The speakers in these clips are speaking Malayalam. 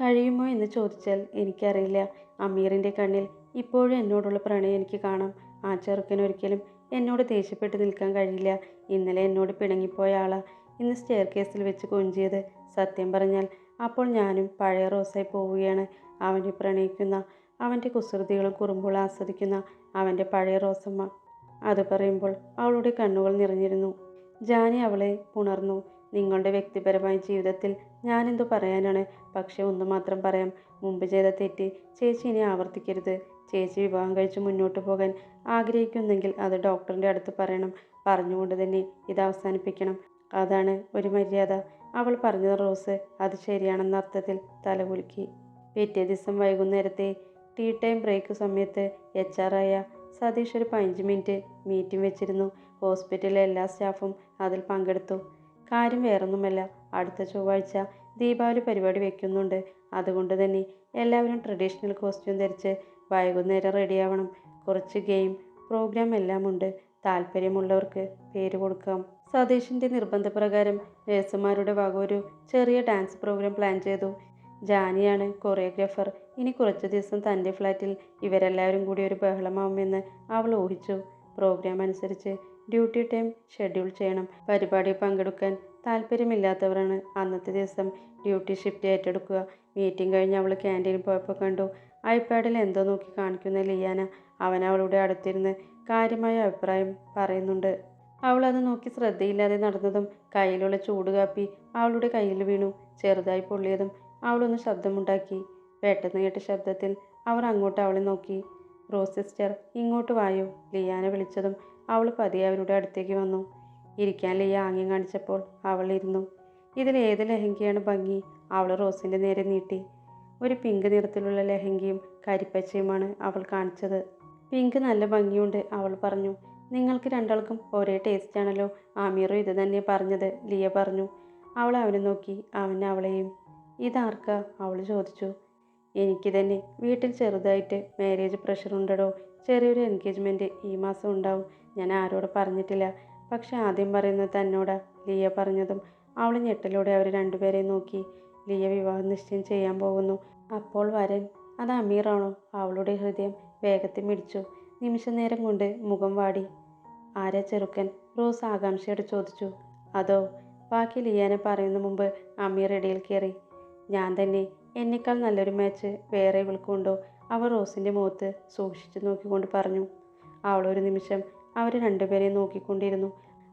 കഴിയുമോ എന്ന് ചോദിച്ചാൽ എനിക്കറിയില്ല. അമീറിന്റെ കണ്ണിൽ ഇപ്പോഴും എന്നോടുള്ള പ്രണയം എനിക്ക് കാണാം. ആ ചെറുക്കൻ ഒരിക്കലും എന്നോട് ദേഷ്യപ്പെട്ട് നിൽക്കാൻ കഴിയില്ല. ഇന്നലെ എന്നോട് പിണങ്ങിപ്പോയ ആളാ. ഇന്ന് സ്റ്റെയർ കേസിൽ വെച്ച് കൊഞ്ചിയത്. സത്യം പറഞ്ഞാൽ അപ്പോൾ ഞാനും പഴയ റോസായി പോവുകയാണ്. അവനെ പ്രണയിക്കുന്ന അവന്റെ കുസൃതികളും കുറുമ്പുകളും ആസ്വദിക്കുന്ന അവന്റെ പഴയ റോസമ്മ. അത് പറയുമ്പോൾ അവളുടെ കണ്ണുകൾ നിറഞ്ഞിരുന്നു. ജാനി അവളെ പുണർന്നു. നിങ്ങളുടെ വ്യക്തിപരമായ ജീവിതത്തിൽ ഞാനെന്തു പറയാനാണ്? പക്ഷേ ഒന്ന് മാത്രം പറയാം. മുമ്പ് ചെയ്ത തെറ്റ് ചേച്ചി ഇനി ആവർത്തിക്കരുത്. ചേച്ചി വിവാഹം കഴിച്ച് മുന്നോട്ട് പോകാൻ ആഗ്രഹിക്കുന്നെങ്കിൽ അത് ഡോക്ടറിന്റെ അടുത്ത് പറയണം. പറഞ്ഞുകൊണ്ട് തന്നെ ഇത് അവസാനിപ്പിക്കണം. അതാണ് ഒരു മര്യാദ. അവൾ പറഞ്ഞത് റോസ് അത് ശരിയാണെന്ന അർത്ഥത്തിൽ തലകുലുക്കി പിറ്റേ ദിവസം വൈകുന്നേരത്തെ ടീ ടൈം ബ്രേക്ക് സമയത്ത് എച്ച് ആയ സതീഷ് ഒരു പതിനഞ്ച് മിനിറ്റ് മീറ്റിംഗ് വെച്ചിരുന്നു. ഹോസ്പിറ്റലിലെ എല്ലാ സ്റ്റാഫും അതിൽ പങ്കെടുത്തു. കാര്യം വേറൊന്നുമല്ല. അടുത്ത ചൊവ്വാഴ്ച ദീപാവലി പരിപാടി വെക്കുന്നുണ്ട്. അതുകൊണ്ട് തന്നെ എല്ലാവരും ട്രഡീഷണൽ കോസ്റ്റ്യൂം ധരിച്ച് വൈകുന്നേരം റെഡിയാവണം കുറച്ച് ഗെയിം പ്രോഗ്രാം എല്ലാം ഉണ്ട്. താല്പര്യമുള്ളവർക്ക് പേര് കൊടുക്കാം. സതീഷിന്റെ നിർബന്ധപ്രകാരം നേഴ്സുമാരുടെ വക ഒരു ചെറിയ ഡാൻസ് പ്രോഗ്രാം പ്ലാൻ ചെയ്തു. ജാനിയാണ് കൊറിയോഗ്രാഫർ ഇനി കുറച്ച് ദിവസം തന്റെ ഫ്ലാറ്റിൽ ഇവരെല്ലാവരും കൂടി ഒരു ബഹളമാവുമെന്ന് അവൾ ഊഹിച്ചു. പ്രോഗ്രാം അനുസരിച്ച് ഡ്യൂട്ടി ടൈം ഷെഡ്യൂൾ ചെയ്യണം. പരിപാടി പങ്കെടുക്കാൻ താല്പര്യമില്ലാത്തവരാണ് അന്നത്തെ ദിവസം ഡ്യൂട്ടി ഷിഫ്റ്റ് ഏറ്റെടുക്കുക. മീറ്റിംഗ് കഴിഞ്ഞ് അവൾ ക്യാന്റീനിൽ പോയപ്പോൾ കണ്ടു ഐപാഡിൽ എന്തോ നോക്കി കാണിക്കുന്ന ലിയാന. അവൻ അവളുടെ അടുത്തിരുന്ന് കാര്യമായ അഭിപ്രായം പറയുന്നുണ്ട്. അവൾ നോക്കി ശ്രദ്ധയില്ലാതെ നടന്നതും കയ്യിലുള്ള ചൂട് കാപ്പി അവളുടെ കയ്യിൽ വീണു. ചെറുതായി പൊള്ളിയതും അവളൊന്ന് ശബ്ദമുണ്ടാക്കി. പെട്ടെന്ന് കേട്ട ശബ്ദത്തിൽ അവർ അങ്ങോട്ട് അവളെ നോക്കി. റോസിസ്റ്റർ സിസ്റ്റർ ഇങ്ങോട്ട് വായു? ലിയാന വിളിച്ചതും അവൾ പതിയെ അവരുടെ അടുത്തേക്ക് വന്നു. ഇരിക്കാൻ ലിയ ആംഗ്യം കാണിച്ചപ്പോൾ അവൾ ഇരുന്നു. ഇതിൽ ഏത് ലഹങ്കയാണ് ഭംഗി? അവൾ റോസിന്റെ നേരെ നീട്ടി. ഒരു പിങ്ക് നിറത്തിലുള്ള ലഹങ്കയും കരിപ്പച്ചയുമാണ് അവൾ കാണിച്ചത്. പിങ്ക് നല്ല ഭംഗിയുണ്ട് അവൾ പറഞ്ഞു. നിങ്ങൾക്ക് രണ്ടാൾക്കും ഒരേ ടേസ്റ്റ് ആണല്ലോ ആമീറും ഇത് തന്നെ പറഞ്ഞത് ലിയ പറഞ്ഞു. അവൾ അവനെ നോക്കി അവൻ അവളെയും. ഇതാർക്കാ? അവൾ ചോദിച്ചു. എനിക്ക് തന്നെ വീട്ടിൽ ചെറുതായിട്ട് മാരേജ് പ്രഷർ ഉണ്ടടോ? ചെറിയൊരു എൻഗേജ്മെന്റ് ഈ മാസം ഉണ്ടാവും. ഞാൻ ആരോട് പറഞ്ഞിട്ടില്ല. പക്ഷെ ആദ്യം പറയുന്നത് തന്നോട് ലിയ പറഞ്ഞതും. അവൾ ഞെട്ടലോടെ അവർ രണ്ടുപേരെയും നോക്കി. ലിയ വിവാഹം നിശ്ചയം ചെയ്യാൻ പോകുന്നു. അപ്പോൾ വരൻ അത് അമീറാണോ? അവളുടെ ഹൃദയം വേഗത്തിൽ മിടിച്ചു. നിമിഷനേരം കൊണ്ട് മുഖം വാടി. ആരാ ചെറുക്കൻ? റോസ് ആകാംക്ഷയോട് ചോദിച്ചു. അതോ? ബാക്കി ലിയാനെ പറയുന്ന മുമ്പ് അമീർ ഇടയിൽ കയറി. ഞാൻ തന്നെ. എന്നേക്കാൾ നല്ലൊരു മാച്ച് വേറെ ഇവൾക്കുണ്ടോ? അവൾ റോസിന്റെ മുഖത്ത് സൂക്ഷിച്ചു നോക്കിക്കൊണ്ട് പറഞ്ഞു. അവളൊരു നിമിഷം അവർ രണ്ടുപേരെയും നോക്കിക്കൊണ്ടിരുന്നു.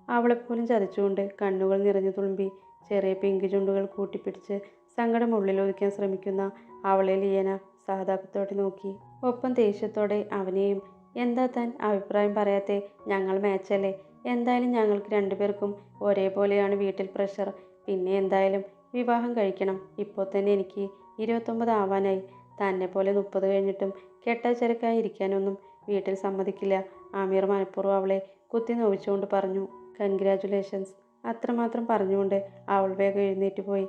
അവളെപ്പോലും ചതിച്ചുകൊണ്ട് കണ്ണുകൾ നിറഞ്ഞു തുളുമ്പി ചെറിയ പിങ്ക് ചുണ്ടുകൾ കൂട്ടിപ്പിടിച്ച് സങ്കടം ഉള്ളിലൊതുക്കാൻ ശ്രമിക്കുന്ന അവളെ ലിയന സഹതാപത്തോടെ നോക്കി. ഒപ്പം ദേഷ്യത്തോടെ അവനെയും എന്താ താൻ അഭിപ്രായം പറയാത്തെ? ഞങ്ങൾ മാച്ചല്ലേ. എന്തായാലും ഞങ്ങൾക്ക് രണ്ടുപേർക്കും ഒരേപോലെയാണ് വീട്ടിൽ പ്രഷർ പിന്നെ എന്തായാലും വിവാഹം കഴിക്കണം. ഇപ്പോൾ തന്നെ എനിക്ക് ഇരുപത്തൊമ്പത് ആവാനായി. തന്നെ പോലെ മുപ്പത് കഴിഞ്ഞിട്ടും കെട്ടച്ചരക്കായി ഇരിക്കാനൊന്നും വീട്ടിൽ സമ്മതിക്കില്ല. ആമീർ മനഃപൂർവം അവളെ കുത്തി നോവിച്ചുകൊണ്ട് പറഞ്ഞു കൺഗ്രാറ്റുലേഷൻസ് അത്രമാത്രം പറഞ്ഞുകൊണ്ട് അവൾ വേഗം എഴുന്നേറ്റ് പോയി.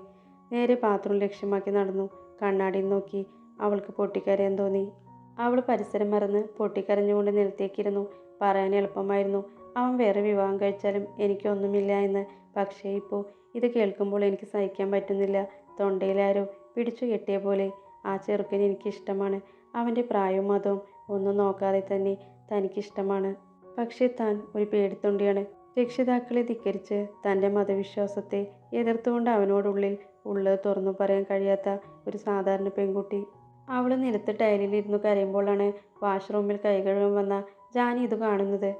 നേരെ ബാത്റൂം ലക്ഷ്യമാക്കി നടന്നു. കണ്ണാടിയിൽ നോക്കി അവൾക്ക് പൊട്ടിക്കരയാൻ തോന്നി. അവൾ പരിസരം മറന്ന് പൊട്ടിക്കരഞ്ഞുകൊണ്ട് നിലത്തേക്കിരുന്നു. പറയാൻ എളുപ്പമായിരുന്നു. അവൻ വേറെ വിവാഹം കഴിച്ചാലും എനിക്കൊന്നുമില്ല എന്ന്. പക്ഷേ ഇപ്പോൾ ഇത് കേൾക്കുമ്പോൾ എനിക്ക് സഹിക്കാൻ പറ്റുന്നില്ല. തൊണ്ടയിലാരോ പിടിച്ചു കെട്ടിയ പോലെ. ആ ചെറുക്കൻ എനിക്കിഷ്ടമാണ്. അവന്റെ പ്രായവും മതവും ഒന്നും നോക്കാതെ തന്നെ തനിക്കിഷ്ടമാണ്. പക്ഷേ താൻ ഒരു പേടിത്തൊണ്ടിയാണ്. രക്ഷിതാക്കളെ ധിക്കരിച്ച് തന്റെ മതവിശ്വാസത്തെ എതിർത്തുകൊണ്ട് അവനോടുള്ളിൽ ഉള്ളത് തുറന്നു പറയാൻ കഴിയാത്ത ഒരു സാധാരണ പെൺകുട്ടി. അവൾ നിലത്ത് ടൈലിലിരുന്നു കരയുമ്പോഴാണ് വാഷ്റൂമിൽ കൈ കഴുകാൻ വന്ന ജാനി ഇത് കാണുന്നത്.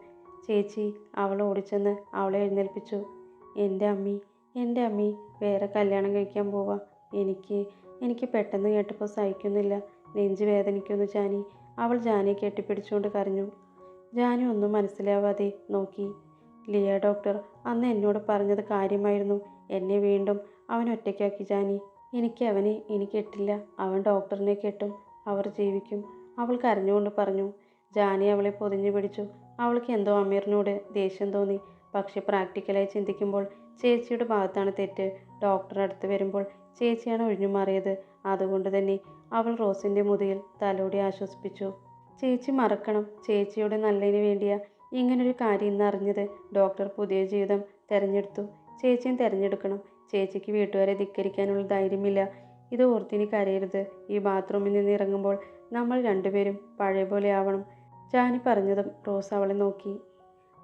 ചേച്ചി അവൾ ഓടിച്ചെന്ന് അവളെ എഴുന്നേൽപ്പിച്ചു. എന്റെ അമ്മി എന്റെ അമ്മി വേറെ കല്യാണം കഴിക്കാൻ പോവാ. എനിക്ക് എനിക്ക് പെട്ടെന്ന് കേട്ടപ്പോൾ സഹിക്കുന്നില്ല. നെഞ്ച് വേദനിക്കുന്നു ജാനി. അവൾ ജാനിയെ കെട്ടിപ്പിടിച്ചുകൊണ്ട് കരഞ്ഞു. ജാനി ഒന്നും മനസ്സിലാവാതെ നോക്കി. ലിയ ഡോക്ടർ അന്ന് എന്നോട് പറഞ്ഞത് കാര്യമായിരുന്നു. എന്നെ വീണ്ടും അവൻ ഒറ്റയ്ക്കാക്കി ജാനി. എനിക്ക് അവനെ ഇനി കെട്ടില്ല. അവൻ ഡോക്ടറിനെ കെട്ടും. അവർ ജീവിക്കും. അവൾ കരഞ്ഞുകൊണ്ട് പറഞ്ഞു. ജാനി അവളെ പൊതിഞ്ഞു പിടിച്ചു. അവൾക്ക് എന്തോ അമീറിനോട് ദേഷ്യം തോന്നി. പക്ഷെ പ്രാക്ടിക്കലായി ചിന്തിക്കുമ്പോൾ ചേച്ചിയുടെ ഭാഗത്താണ് തെറ്റ്. ഡോക്ടർ അടുത്ത് വരുമ്പോൾ ചേച്ചിയാണ് ഒഴിഞ്ഞു മാറിയത്. അതുകൊണ്ട് തന്നെ അവൾ റോസിന്റെ മുതിയിൽ തലോടി ആശ്വസിപ്പിച്ചു. ചേച്ചി മറക്കണം. ചേച്ചിയുടെ നല്ലതിന് വേണ്ടിയാ ഇങ്ങനൊരു കാര്യം ഇന്ന് അറിഞ്ഞത്. ഡോക്ടർ പുതിയ ജീവിതം തിരഞ്ഞെടുത്തു. ചേച്ചിയും തിരഞ്ഞെടുക്കണം. ചേച്ചിക്ക് വീട്ടുകാരെ ധിക്കരിക്കാനുള്ള ധൈര്യമില്ല. ഇത് ഓർത്തിനി കരയരുത്. ഈ ബാത്റൂമിൽ നിന്ന് ഇറങ്ങുമ്പോൾ നമ്മൾ രണ്ടുപേരും പഴയ പോലെ ആവണം. ജാനി പറഞ്ഞതും റോസ് അവളെ നോക്കി.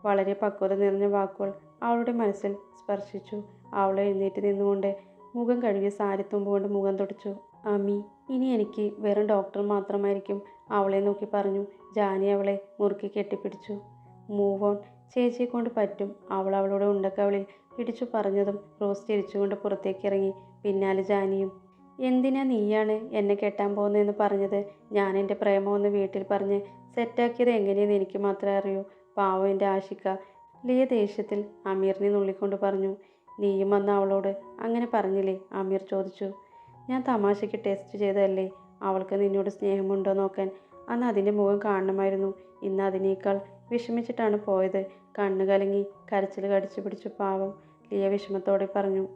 വളരെ പക്വത നിറഞ്ഞ വാക്കുകൾ അവളുടെ മനസ്സിൽ സ്പർശിച്ചു. അവളെ എഴുന്നേറ്റ് നിന്നുകൊണ്ട് മുഖം കഴുകിയ സാരിത്തുമ്പ് കൊണ്ട് മുഖം തുടച്ചു. അമ്മി ഇനി എനിക്ക് വെറും ഡോക്ടർ മാത്രമായിരിക്കും. അവളെ നോക്കി പറഞ്ഞു. ജാനി അവളെ മുറുക്കി കെട്ടിപ്പിടിച്ചു. മൂവ് ഓൺ ചേച്ചിയെ കൊണ്ട് പറ്റും. അവൾ അവളുടെ ഉണ്ടക്കവളിൽ പിടിച്ചു പറഞ്ഞതും റോസ് ചിരിച്ചുകൊണ്ട് പുറത്തേക്ക് ഇറങ്ങി. പിന്നാലെ ജാനിയും എന്തിനാ നീയാണ് എന്നെ കെട്ടാൻ പോകുന്നതെന്ന് പറഞ്ഞത്? ഞാൻ എന്റെ പ്രേമമെന്ന് വീട്ടിൽ പറഞ്ഞ് സെറ്റാക്കിയത് എങ്ങനെയെന്ന് എനിക്ക് മാത്രമേ അറിയൂ. പാവം എന്റെ ആശിക്ക ലിയ ദേഷ്യത്തിൽ അമീറിനെ നുള്ളിക്കൊണ്ട് പറഞ്ഞു. നീയും വന്ന അവളോട് അങ്ങനെ പറഞ്ഞില്ലേ? അമീർ ചോദിച്ചു. ഞാൻ തമാശയ്ക്ക് ടെസ്റ്റ് ചെയ്തതല്ലേ? അവൾക്ക് നിന്നോട് സ്നേഹമുണ്ടോ നോക്കാൻ? അന്ന് അതിന്റെ മുഖം കാണണമായിരുന്നു. ഇന്ന് അതിനേക്കാൾ വിഷമിച്ചിട്ടാണ് പോയത്. കണ്ണു കലങ്ങി കരച്ചിൽ കടിച്ചു പിടിച്ചു പാവം ലിയ വിഷമത്തോടെ പറഞ്ഞു.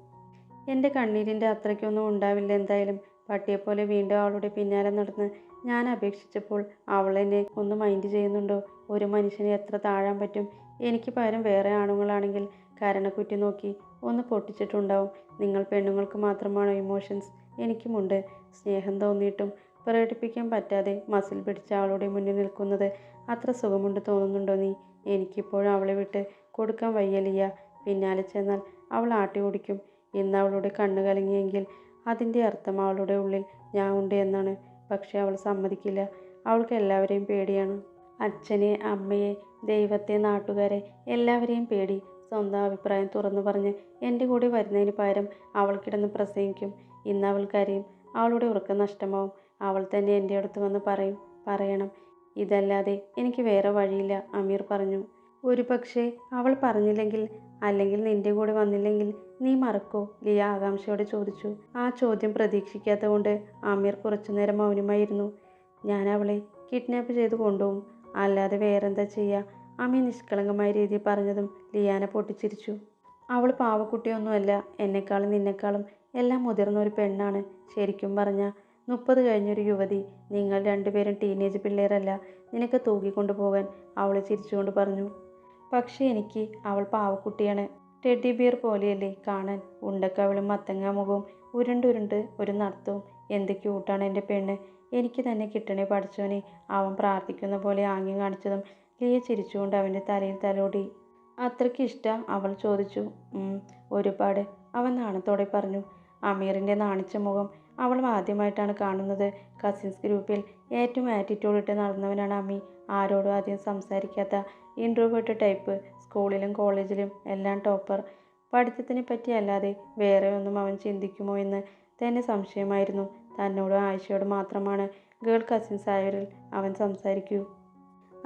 എന്റെ കണ്ണീരിന്റെ അത്രയ്ക്കൊന്നും ഉണ്ടാവില്ല എന്തായാലും. പട്ടിയെപ്പോലെ വീണ്ടും അവളുടെ പിന്നാലെ നടന്ന് ഞാൻ അപേക്ഷിച്ചപ്പോൾ അവൾ എന്നെ ഒന്ന് മൈൻഡ് ചെയ്യുന്നുണ്ടോ? ഒരു മനുഷ്യനെ എത്ര താഴാൻ പറ്റും? എനിക്ക് പകരം വേറെ ആണുങ്ങളാണെങ്കിൽ കരണക്കുറ്റി നോക്കി ഒന്ന് പൊട്ടിച്ചിട്ടുണ്ടാവും. നിങ്ങൾ പെണ്ണുങ്ങൾക്ക് മാത്രമാണോ ഇമോഷൻസ് എനിക്കുമുണ്ട്. സ്നേഹം തോന്നിയിട്ടും പ്രകടിപ്പിക്കാൻ പറ്റാതെ മസിൽ പിടിച്ച അവളുടെ മുന്നിൽ നിൽക്കുന്നത് അത്ര സുഖമുണ്ട് തോന്നുന്നുണ്ടോ നീ? എനിക്കിപ്പോഴും അവളെ വിട്ട് കൊടുക്കാൻ വയ്യലിയ. പിന്നാലെ ചെന്നാൽ അവൾ ആട്ടി ഓടിക്കും. ഇന്ന് അവളുടെ കണ്ണ് കലങ്ങിയെങ്കിൽ അതിന്റെ അർത്ഥം അവളുടെ ഉള്ളിൽ ഞാൻ ഉണ്ട് എന്നാണ്. പക്ഷേ അവൾ സമ്മതിക്കില്ല. അവൾക്ക് എല്ലാവരെയും പേടിയാണ്. അച്ഛനെ അമ്മയെ ദൈവത്തെ നാട്ടുകാരെ എല്ലാവരെയും പേടി. സ്വന്തം അഭിപ്രായം തുറന്നു പറഞ്ഞ് എന്റെ കൂടെ വരുന്നതിന് പകരം അവൾക്കിടന്ന് പ്രസംഗിക്കും. ഇന്ന് അവൾക്കറിയും അവളുടെ ഉറക്കം നഷ്ടമാവും. അവൾ തന്നെ എന്റെ അടുത്ത് വന്ന് പറയും പറയണം. ഇതല്ലാതെ എനിക്ക് വേറെ വഴിയില്ല അമീർ പറഞ്ഞു. ഒരു പക്ഷേ അവൾ പറഞ്ഞില്ലെങ്കിൽ അല്ലെങ്കിൽ നിന്റെ കൂടെ വന്നില്ലെങ്കിൽ നീ മറക്കോ? ലിയ ആകാംക്ഷയോടെ ചോദിച്ചു. ആ ചോദ്യം പ്രതീക്ഷിക്കാത്തതുകൊണ്ട് ആമീർ കുറച്ചുനേരം മൗനമായിരുന്നു. ഞാൻ അവളെ കിഡ്നാപ്പ് ചെയ്ത് കൊണ്ടുപോകും. അല്ലാതെ വേറെന്താ ചെയ്യുക അമ്മി നിഷ്കളങ്കമായ രീതിയിൽ പറഞ്ഞതും ലിയാന പൊട്ടിച്ചിരിച്ചു. അവൾ പാവക്കുട്ടിയൊന്നുമല്ല എന്നെക്കാളും നിന്നെക്കാളും എല്ലാം മുതിർന്ന ഒരു പെണ്ണാണ് ശരിക്കും പറഞ്ഞാൽ മുപ്പത് കഴിഞ്ഞൊരു യുവതി നിങ്ങൾ രണ്ടുപേരും ടീനേജ് പിള്ളേരല്ല നിനക്ക് തൂക്കിക്കൊണ്ടു പോകാൻ അവൾ ചിരിച്ചുകൊണ്ട് പറഞ്ഞു. പക്ഷേ എനിക്ക് അവൾ പാവക്കുട്ടിയാണ്. ടെഡി ബിയർ പോലെയല്ലേ കാണാൻ ഉണ്ടക്കവളും മത്തങ്ങ മുഖവും ഉരുണ്ടുരുണ്ട് ഒരു നടത്തവും എന്ത് ക്യൂട്ടാണ് എന്റെ പെണ്ണ്. എനിക്ക് തന്നെ കിട്ടണേ പഠിച്ചവനെ. അവൻ പ്രാർത്ഥിക്കുന്ന പോലെ ആംഗ്യം കാണിച്ചതും ലിയ ചിരിച്ചുകൊണ്ട് അവന്റെ തലയിൽ തലോടി. അത്രയ്ക്ക് ഇഷ്ടം? അവൾ ചോദിച്ചു. "ഉം, ഒരുപാട് അവൻ നാണത്തോടെ പറഞ്ഞു. അമീറിന്റെ നാണിച്ച മുഖം അവൾ ആദ്യമായിട്ടാണ് കാണുന്നത്. കസിൻസ് ഗ്രൂപ്പിൽ ഏറ്റവും ആറ്റിറ്റ്യൂഡ് ഇട്ട് നടന്നവനാണ് അമ്മി ആരോടും ആദ്യം സംസാരിക്കാത്ത ഇൻട്രോവേർട്ട് ടൈപ്പ് സ്കൂളിലും കോളേജിലും എല്ലാം ടോപ്പർ. പഠിത്തത്തിനെ പറ്റി അല്ലാതെ വേറെ ഒന്നും അവൻ ചിന്തിക്കുമോ എന്ന് തന്നെ സംശയമായിരുന്നു. തന്നോടും ആയിഷയോട് മാത്രമാണ് ഗേൾ കസിൻസ് ആയവരിൽ അവൻ സംസാരിക്കൂ.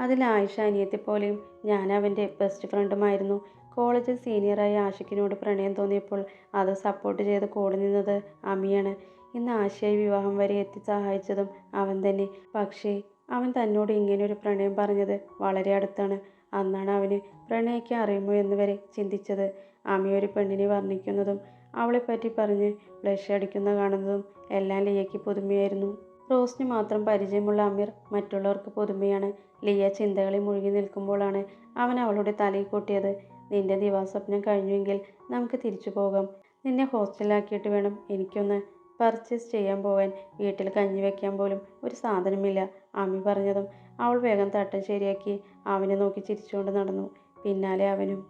അതിൽ ആയിഷ അനിയത്തെ പോലെയും ഞാൻ അവന്റെ ബെസ്റ്റ് ഫ്രണ്ടുമായിരുന്നു കോളേജിൽ സീനിയറായ ആഷിക്കിനോട് പ്രണയം തോന്നിയപ്പോൾ അത് സപ്പോർട്ട് ചെയ്ത് കൂടെ നിന്നത് അമിയാണ്. ഇന്ന് ആശയായി വിവാഹം വരെ എത്തി സഹായിച്ചതും അവൻ തന്നെ. പക്ഷേ അവൻ തന്നോട് ഇങ്ങനെ ഒരു പ്രണയം പറഞ്ഞത് വളരെ അടുത്താണ്. അന്നാണ് അവന് പ്രണയയ്ക്ക് അറിയുമോ എന്ന് വരെ ചിന്തിച്ചത്. അമി ഒരു പെണ്ണിനെ വർണിക്കുന്നതും അവളെപ്പറ്റി പറഞ്ഞ് ബ്ലഷ് അടിക്കുന്ന കാണുന്നതും എല്ലാം ലിയയ്ക്ക് പുതുമയായിരുന്നു. റോസിന് മാത്രം പരിചയമുള്ള അമീർ മറ്റുള്ളവർക്ക് പുതുമയാണ്. ലിയ ചിന്തകളിൽ മുഴുകി നിൽക്കുമ്പോഴാണ് അവൻ അവളുടെ തലയിൽ കൊട്ടിയത് നിന്റെ ദിവാസ്വപ്നം കഴിഞ്ഞുവെങ്കിൽ നമുക്ക് തിരിച്ചു പോകാം. നിന്നെ ഹോസ്റ്റലിലാക്കിയിട്ട് വേണം എനിക്കൊന്ന് പർച്ചേസ് ചെയ്യാൻ പോകാൻ. വീട്ടിൽ കഞ്ഞി വെക്കാൻ പോലും ഒരു സാധനമില്ല ആമി പറഞ്ഞതും അവൾ വേഗം തട്ടം ശരിയാക്കി അവനെ നോക്കി ചിരിച്ചുകൊണ്ട് നടന്നു. പിന്നാലെ അവനും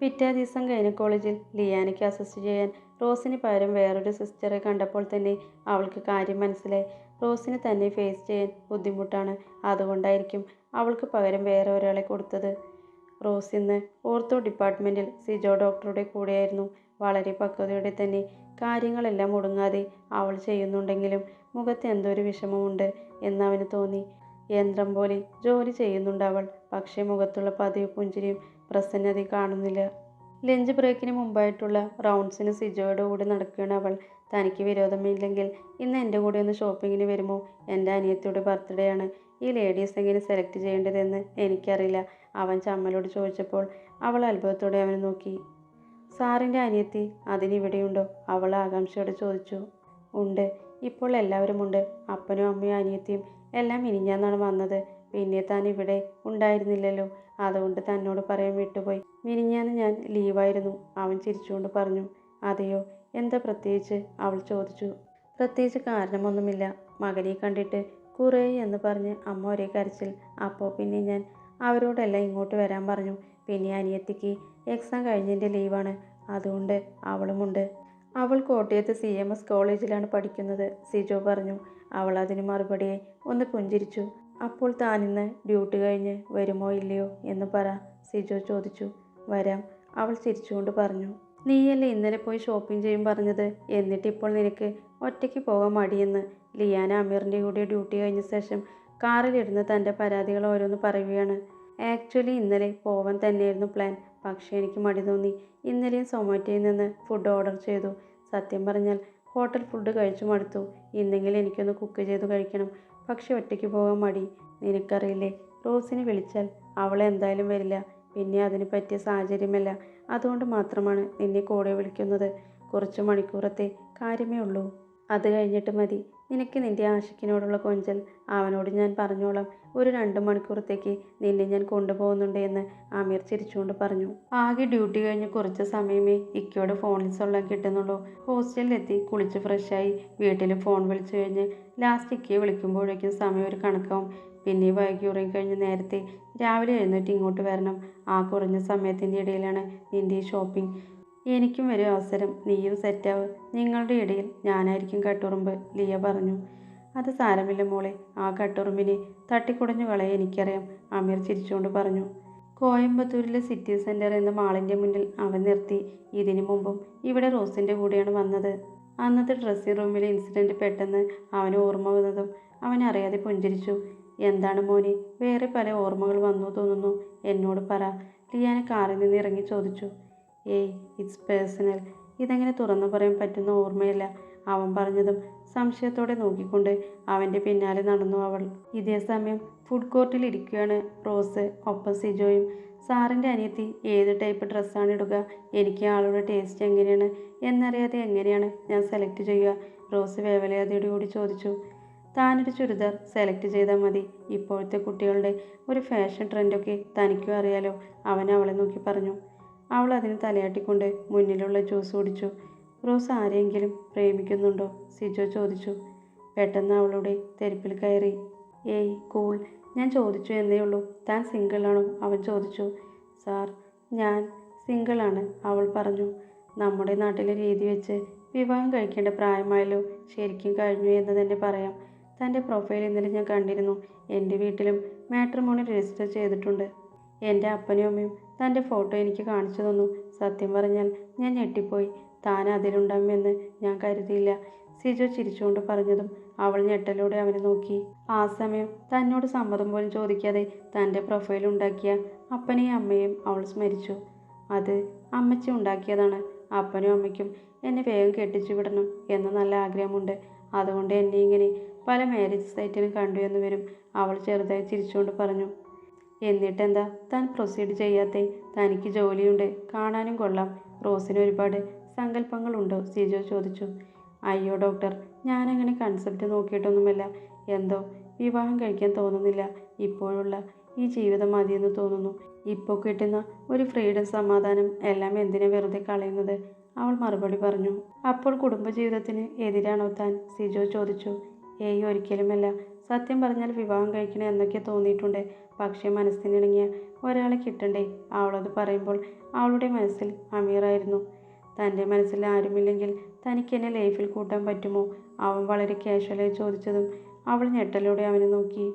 പിറ്റേ ദിവസം ഗൈനക്കോളേജിൽ ലിയാനയ്ക്ക് അസിസ്റ്റ് ചെയ്യാൻ റോസിന് പകരം വേറൊരു സിസ്റ്ററെ കണ്ടപ്പോൾ തന്നെ അവൾക്ക് കാര്യം മനസ്സിലായി. റോസിന് തന്നെ ഫേസ് ചെയ്യാൻ ബുദ്ധിമുട്ടാണ്. അതുകൊണ്ടായിരിക്കും അവൾക്ക് പകരം വേറെ ഒരാളെ കൊടുത്തത്. റോസ് ഇന്ന് ഓർത്തോ ഡിപ്പാർട്ട്മെന്റിൽ സിജോ ഡോക്ടറുടെ കൂടെയായിരുന്നു. വളരെ പക്വതയോടെ തന്നെ കാര്യങ്ങളെല്ലാം ഒടുങ്ങാതെ അവൾ ചെയ്യുന്നുണ്ടെങ്കിലും മുഖത്ത് എന്തൊരു വിഷമമുണ്ട് എന്നവന് തോന്നി. യന്ത്രം പോലെ ജോലി ചെയ്യുന്നുണ്ട് അവൾ പക്ഷേ മുഖത്തുള്ള പതിവ് പുഞ്ചിരിയും പ്രസന്നത കാണുന്നില്ല. ലഞ്ച് ബ്രേക്കിന് മുമ്പായിട്ടുള്ള റൗണ്ട്സിന് സിജോയുടെ കൂടെ നടക്കുകയാണ് അവൾ. തനിക്ക് വിരോധമില്ലെങ്കിൽ ഇന്ന് എന്റെ കൂടെ ഒന്ന് ഷോപ്പിങ്ങിന് വരുമോ? എന്റെ അനിയത്തിയുടെ ബർത്ത്ഡേ ആണ്. ഈ ലേഡീസ് എങ്ങനെ സെലക്ട് ചെയ്യേണ്ടതെന്ന് എനിക്കറിയില്ല. അവൻ ചമ്മലോട് ചോദിച്ചപ്പോൾ അവൾ അത്ഭുതത്തോടെ അവനെ നോക്കി. സാറിന്റെ അനിയത്തി അതിനിവിടെയുണ്ടോ അവൾ ആകാംക്ഷയോടെ ചോദിച്ചു. ഉണ്ട്. ഇപ്പോൾ എല്ലാവരും ഉണ്ട്. അപ്പനും അമ്മയും അനിയത്തിയും എല്ലാം മിനിഞ്ഞാന്നാണ് വന്നത്. പിന്നെ താൻ ഇവിടെ ഉണ്ടായിരുന്നില്ലല്ലോ. അതുകൊണ്ട് തന്നോട് പറയാൻ വിട്ടുപോയി. മിനിഞ്ഞാന്ന് ഞാൻ ലീവായിരുന്നു അവൻ ചിരിച്ചുകൊണ്ട് പറഞ്ഞു. അതെയോ? എന്താ പ്രത്യേകിച്ച്? അവൾ ചോദിച്ചു. പ്രത്യേകിച്ച് കാരണമൊന്നുമില്ല. മകനെ കണ്ടിട്ട് കുറേ എന്ന് പറഞ്ഞ് അമ്മ ഒരേ കരച്ചിൽ. അപ്പോൾ പിന്നെ ഞാൻ? അവരോടെല്ലാം ഇങ്ങോട്ട് വരാൻ പറഞ്ഞു. പിന്നെ അനിയത്തിക്ക് എക്സാം കഴിഞ്ഞതിന്റെ ലീവാണ്. അതുകൊണ്ട് അവളുമുണ്ട്. അവൾ കോട്ടയത്ത് സി എം എസ് കോളേജിലാണ് പഠിക്കുന്നത്. സിജോ പറഞ്ഞു. അവൾ അതിന് മറുപടിയെ ഒന്ന് പുഞ്ചിരിച്ചു. അപ്പോൾ താനിന്ന് ഡ്യൂട്ടി കഴിഞ്ഞ് വരുമോ ഇല്ലയോ എന്ന് പറ. സിജോ ചോദിച്ചു. വരാം. അവൾ ചിരിച്ചുകൊണ്ട് പറഞ്ഞു. നീയല്ലേ ഇന്നലെ പോയി ഷോപ്പിംഗ് ചെയ്യും പറഞ്ഞത്? എന്നിട്ട് ഇപ്പോൾ നിനക്ക് ഒറ്റയ്ക്ക് പോകാൻ മടിയെന്ന്? ലിയാന അമീറിന്റെ കൂടെ ഡ്യൂട്ടി കഴിഞ്ഞ ശേഷം കാറിലിരുന്ന് തന്റെ പരാതികൾ ഓരോന്ന് പറയുകയാണ്. ആക്ച്വലി ഇന്നലെ പോവാൻ തന്നെയായിരുന്നു പ്ലാൻ പക്ഷേ എനിക്ക് മടി തോന്നി. ഇന്നലെയും സൊമാറ്റോയിൽ നിന്ന് ഫുഡ് ഓർഡർ ചെയ്തു. സത്യം പറഞ്ഞാൽ ഹോട്ടൽ ഫുഡ് കഴിച്ചു മടുത്തു. ഇന്നെങ്കിലും എനിക്കൊന്ന് കുക്ക് ചെയ്ത് കഴിക്കണം. പക്ഷെ ഒറ്റയ്ക്ക് പോകാൻ മടി. നിനക്കറിയില്ലേ റോസിനെ വിളിച്ചാൽ അവൾ എന്തായാലും വരില്ല. പിന്നെ അതിന് പറ്റിയ സാഹചര്യമല്ല. അതുകൊണ്ട് മാത്രമാണ് നിന്നെ കൂടെ വിളിക്കുന്നത്. കുറച്ച് മണിക്കൂറത്തെ കാര്യമേ ഉള്ളൂ. അത് കഴിഞ്ഞിട്ട് മതി. നിനക്ക് നിന്റെ ആഷിക്കിനോടുള്ള കൊഞ്ചൽ അവനോട് ഞാൻ പറഞ്ഞോളാം. ഒരു രണ്ട് മണിക്കൂറത്തേക്ക് നിന്നെ ഞാൻ കൊണ്ടുപോകുന്നുണ്ട് എന്ന് ആമീർ ചിരിച്ചുകൊണ്ട് പറഞ്ഞു. ആകെ ഡ്യൂട്ടി കഴിഞ്ഞ് കുറച്ച് സമയമേ ഇക്കയോട് ഫോണിൽ സൊല്ലാൻ കിട്ടുന്നുള്ളൂ. ഹോസ്റ്റലിലെത്തി കുളിച്ച് ഫ്രഷായി വീട്ടിൽ ഫോൺ വിളിച്ചു കഴിഞ്ഞ് ലാസ്റ്റ് ഇക്കയെ വിളിക്കുമ്പോഴേക്കും സമയം ഒരു കണക്കാവും. പിന്നെ വൈകി ഉറങ്ങിക്കഴിഞ്ഞ് നേരത്തെ രാവിലെ എഴുന്നേറ്റ് ഇങ്ങോട്ട് വരണം. ആ കുറഞ്ഞ സമയത്തിന്റെ ഇടയിലാണ് നിന്റെ ഈ ഷോപ്പിംഗ് എനിക്കും ഒരു അവസരം. നീയും സെറ്റാവ് നിങ്ങളുടെ ഇടയിൽ ഞാനായിരിക്കും കട്ടുറുമ്പ് ലിയ പറഞ്ഞു. അത് സാരമില്ല മോളെ. ആ കട്ടുറുമ്പിനെ തട്ടിക്കുടഞ്ഞു കളയെ എനിക്കറിയാം. അമീർ ചിരിച്ചുകൊണ്ട് പറഞ്ഞു. കോയമ്പത്തൂരിലെ സിറ്റി സെന്റർ എന്ന മാളിന്റെ മുന്നിൽ അവൻ നിർത്തി. ഇതിനു മുമ്പും ഇവിടെ റോസിന്റെ കൂടെയാണ് വന്നത്. അന്നത്തെ ഡ്രസ്സിംഗ് റൂമിലെ ഇൻസിഡന്റ് പെട്ടെന്ന് അവന് ഓർമ്മ വന്നതും അവൻ അറിയാതെ പുഞ്ചിരിച്ചു. എന്താണ് മോനെ? വേറെ പല ഓർമ്മകൾ വന്നു തോന്നുന്നു. എന്നോട് പറ. ലിയാന കാറിൽ നിന്ന് ഇറങ്ങി ചോദിച്ചു. ഏയ് ഇറ്റ്സ് പേഴ്സണൽ ഇതങ്ങനെ തുറന്നു പറയാൻ പറ്റുന്ന ഓർമ്മയല്ല. അവൻ പറഞ്ഞതും സംശയത്തോടെ നോക്കിക്കൊണ്ട് അവന്റെ പിന്നാലെ നടന്നു അവൾ. ഇതേ സമയം ഫുഡ് കോർട്ടിൽ ഇരിക്കുകയാണ് റോസ് ഒപ്പം സിജോയും. സാറിന്റെ അനിയത്തി ഏത് ടൈപ്പ് ഡ്രസ്സാണ് ഇടുക? എനിക്ക് ആളുടെ ടേസ്റ്റ് എങ്ങനെയാണ്? എന്നറിയാതെ എങ്ങനെയാണ് ഞാൻ സെലക്ട് ചെയ്യുക? റോസ് വേവലയാതയോട് കൂടി ചോദിച്ചു. താനൊരു ചുരിദാർ സെലക്ട് ചെയ്താൽ മതി. ഇപ്പോഴത്തെ കുട്ടികളുടെ ഒരു ഫാഷൻ ട്രെൻഡൊക്കെ തനിക്കും അറിയാലോ. അവൻ അവളെ നോക്കി പറഞ്ഞു. അവൾ അതിന് തലയാട്ടിക്കൊണ്ട് മുന്നിലുള്ള ജ്യൂസ് കുടിച്ചു. റോസ് ആരെയെങ്കിലും പ്രേമിക്കുന്നുണ്ടോ? സിജോ ചോദിച്ചു. പെട്ടെന്ന് അവളുടെ തെരുപ്പിൽ കയറി. ഏയ് കൂൾ. ഞാൻ ചോദിച്ചു എന്നേ ഉള്ളൂ. താൻ സിംഗിളാണോ അവൻ ചോദിച്ചു. സാർ ഞാൻ സിംഗിളാണ് അവൾ പറഞ്ഞു. നമ്മുടെ നാട്ടിലെ രീതി വെച്ച് വിവാഹം കഴിക്കേണ്ട പ്രായമായല്ലോ. ശരിക്കും കഴിഞ്ഞു എന്ന് തന്നെ പറയാം. തന്റെ പ്രൊഫൈൽ ഇന്നലെ ഞാൻ കണ്ടിരുന്നു. എന്റെ വീട്ടിലും മാട്രിമോണി രജിസ്റ്റർ ചെയ്തിട്ടുണ്ട്. എന്റെ അപ്പനും അമ്മയും തന്റെ ഫോട്ടോ എനിക്ക് കാണിച്ചു തന്നു. സത്യം പറഞ്ഞാൽ ഞാൻ ഞെട്ടിപ്പോയി. താൻ അതിലുണ്ടാവുമെന്ന് ഞാൻ കരുതിയില്ല. സിജു ചിരിച്ചുകൊണ്ട് പറഞ്ഞതും അവൾ ഞെട്ടലോടെ അവനെ നോക്കി. ആ സമയം തന്നോട് സമ്മതം പോലും ചോദിക്കാതെ തന്റെ പ്രൊഫൈൽ ഉണ്ടാക്കിയ അപ്പനെയും അമ്മയും അവൾ സ്മരിച്ചു. അത് അമ്മച്ചി ഉണ്ടാക്കിയതാണ്. അപ്പനും അമ്മയ്ക്കും എന്നെ വേഗം കെട്ടിച്ചു വിടണം എന്ന നല്ല ആഗ്രഹമുണ്ട്. അതുകൊണ്ട് എന്നെ ഇങ്ങനെ പല മാരേജ് സൈറ്റിലും കണ്ടു എന്ന് വരും. അവൾ ചെറുതായി ചിരിച്ചുകൊണ്ട് പറഞ്ഞു എന്നിട്ടെന്താ? താൻ പ്രൊസീഡ് ചെയ്യാത്തെ. തനിക്ക് ജോലിയുണ്ട്. കാണാനും കൊള്ളാം. റോസിന് ഒരുപാട് സങ്കല്പങ്ങളുണ്ടോ? സിജോ ചോദിച്ചു. അയ്യോ ഡോക്ടർ ഞാനങ്ങനെ കൺസെപ്റ്റ് നോക്കിയിട്ടൊന്നുമല്ല. എന്തോ വിവാഹം കഴിക്കാൻ തോന്നുന്നില്ല. ഇപ്പോഴുള്ള ഈ ജീവിതം മതിയെന്ന് തോന്നുന്നു. ഇപ്പോൾ കിട്ടുന്ന ഒരു ഫ്രീഡം സമാധാനം എല്ലാം എന്തിനാ വെറുതെ കളയുന്നത്? അവൾ മറുപടി പറഞ്ഞു അപ്പോൾ കുടുംബജീവിതത്തിന് എതിരാണോ താൻ? സിജോ ചോദിച്ചു. ഏയ് ഒരിക്കലുമല്ല. സത്യം പറഞ്ഞാൽ വിവാഹം കഴിക്കണേ എന്നൊക്കെ തോന്നിയിട്ടുണ്ട്. പക്ഷേ മനസ്സിനിണങ്ങിയ ഒരാളെ കിട്ടണ്ടേ? അവളത് പറയുമ്പോൾ അവളുടെ മനസ്സിൽ അമീറായിരുന്നു. തന്റെ മനസ്സിൽ ആരുമില്ലെങ്കിൽ തനിക്ക് എന്നെ ലൈഫിൽ കൂട്ടാൻ പറ്റുമോ? അവൻ വളരെ കാഷ്വലായി ചോദിച്ചതും അവൾ ഞെട്ടലോടെ അവനെ നോക്കി.